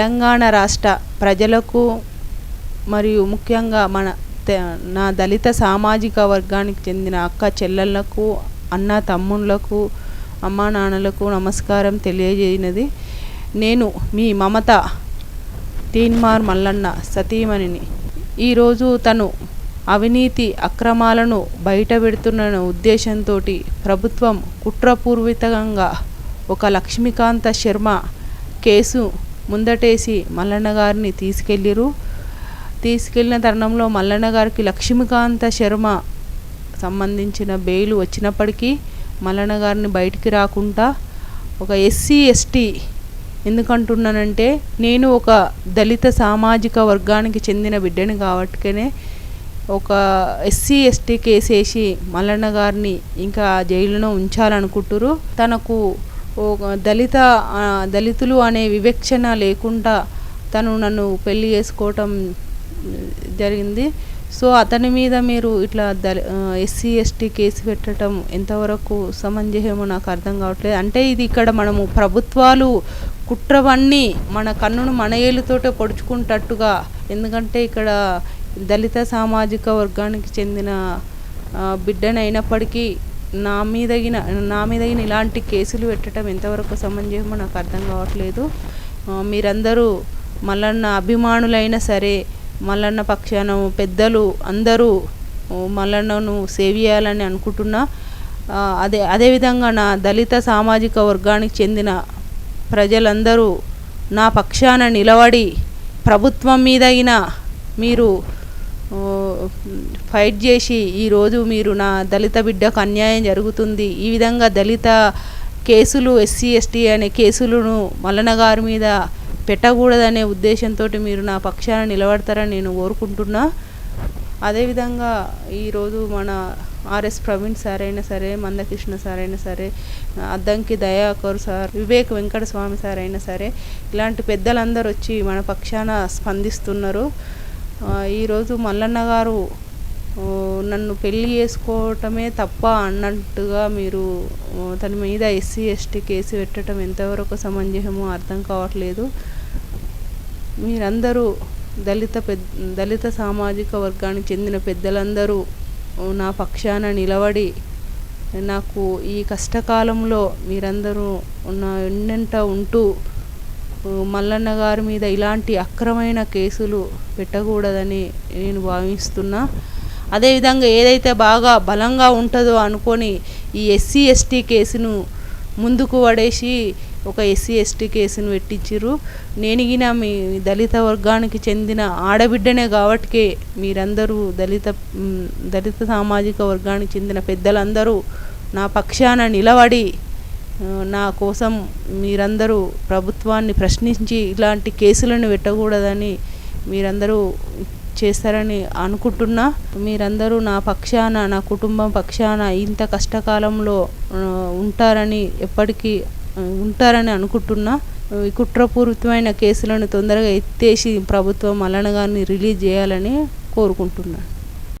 తెలంగాణ రాష్ట్ర ప్రజలకు మరియు ముఖ్యంగా మన నా దళిత సామాజిక వర్గానికి చెందిన అక్క చెల్లెళ్ళకు అన్న తమ్ముళ్ళకు అమ్మా నాన్నలకు నమస్కారం తెలియజేయనది. నేను మీ మమత తీన్మార్ మల్లన్న సతీమణిని. ఈరోజు తను అవినీతి అక్రమాలను బయటపెడుతున్న ఉద్దేశంతో ప్రభుత్వం కుట్రపూర్వితంగా ఒక లక్ష్మీకాంత శర్మ కేసు ముందటేసి మల్లన్న గారిని తీసుకెళ్ళిరు. తీసుకెళ్ళిన తరుణంలో మల్లన్న గారికి లక్ష్మీకాంత శర్మ సంబంధించిన బెయిల్ వచ్చినప్పటికీ మల్లన్న గారిని బయటికి రాకుండా ఒక ఎస్సీ ఎస్టీ ఎందుకంటున్నానంటే నేను ఒక దళిత సామాజిక వర్గానికి చెందిన బిడ్డని కాబట్టికనే ఒక ఎస్సీ ఎస్టీ కేసేసి మల్లన్న గారిని ఇంకా జైలులో ఉంచాలనుకుంటురు తనకు దళిత దళితులు అనే వివక్షణ లేకుండా తను నన్ను పెళ్ళి చేసుకోవటం జరిగింది. సో అతని మీద మీరు ఇట్లా దళి ఎస్సీ ఎస్టీ కేసు పెట్టడం ఎంతవరకు సమంజసమో నాకు అర్థం కావట్లేదు. అంటే ఇది ఇక్కడ మనము ప్రభుత్వాలు కుట్రవన్నీ మన కన్నును మన ఏలుతోటే పొడుచుకుంటట్టుగా ఎందుకంటే ఇక్కడ దళిత సామాజిక వర్గానికి చెందిన బిడ్డనైనప్పటికీ నా మీదగిన నా మీదగిన ఇలాంటి కేసులు పెట్టడం ఎంతవరకు సమంజసమో నాకు అర్థం కావట్లేదు. మీరందరూ మల్లన్న అభిమానులైనా సరే మల్లన్న పక్షాన పెద్దలు అందరూ మల్లన్నను సేవ్ చేయాలని అనుకుంటున్నా. అదే అదేవిధంగా నా దళిత సామాజిక వర్గానికి చెందిన ప్రజలందరూ నా పక్షాన నిలబడి ప్రభుత్వం మీదైనా మీరు ఫైట్ చేసి ఈరోజు మీరు నా దళిత బిడ్డకు అన్యాయం జరుగుతుంది. ఈ విధంగా దళిత కేసులు ఎస్సీ ఎస్టీ అనే కేసులను మల్లన గారి మీద పెట్టకూడదనే ఉద్దేశంతో మీరు నా పక్షాన నిలబడతారని నేను కోరుకుంటున్నా. అదేవిధంగా ఈరోజు మన ఆర్ఎస్ ప్రవీణ్ సార్ అయినా సరే మందకృష్ణ సార్ అయినా సరే అద్దంకి దయాకర్ సార్ వివేక్ వెంకట స్వామి సార్ అయినా సరే ఇలాంటి పెద్దలందరూ వచ్చి మన పక్షాన స్పందిస్తున్నారు. ఈరోజు మల్లన్న గారు నన్ను పెళ్ళి చేసుకోవటమే తప్ప అన్నట్టుగా మీరు తన మీద ఎస్సీ ఎస్టీ కేసు పెట్టడం ఎంతవరకు సమంజసమో అర్థం కావట్లేదు. మీరందరూ దళిత పెద్ద దళిత సామాజిక వర్గానికి చెందిన పెద్దలందరూ నా పక్షాన నిలబడి నాకు ఈ కష్టకాలంలో మీరందరూ నా ఎన్నెంట ఉంటూ మల్లన్న గారి మీద ఇలాంటి అక్రమైన కేసులు పెట్టకూడదని నేను భావిస్తున్నా. అదేవిధంగా ఏదైతే బాగా బలంగా ఉంటుందో అనుకొని ఈ ఎస్సీ ఎస్టీ కేసును ముందుకు పడేసి ఒక ఎస్సీ ఎస్టీ కేసును పెట్టించిర్రు. నేనిగిన మీ దళిత వర్గానికి చెందిన ఆడబిడ్డనే కాబట్టికే మీరందరూ దళిత దళిత సామాజిక వర్గానికి చెందిన పెద్దలందరూ నా పక్షాన నిలబడి నా కోసం మీరందరూ ప్రభుత్వాన్ని ప్రశ్నించి ఇలాంటి కేసులను పెట్టకూడదని మీరందరూ చేస్తారని అనుకుంటున్నా. మీరందరూ నా పక్షాన నా కుటుంబం పక్షాన ఇంత కష్టకాలంలో ఉంటారని ఎప్పటికీ ఉంటారని అనుకుంటున్నా. ఈ కుట్రపూరితమైన కేసులను తొందరగా ఎత్తేసి ప్రభుత్వం అలనగాన్ని రిలీజ్ చేయాలని కోరుకుంటున్నాను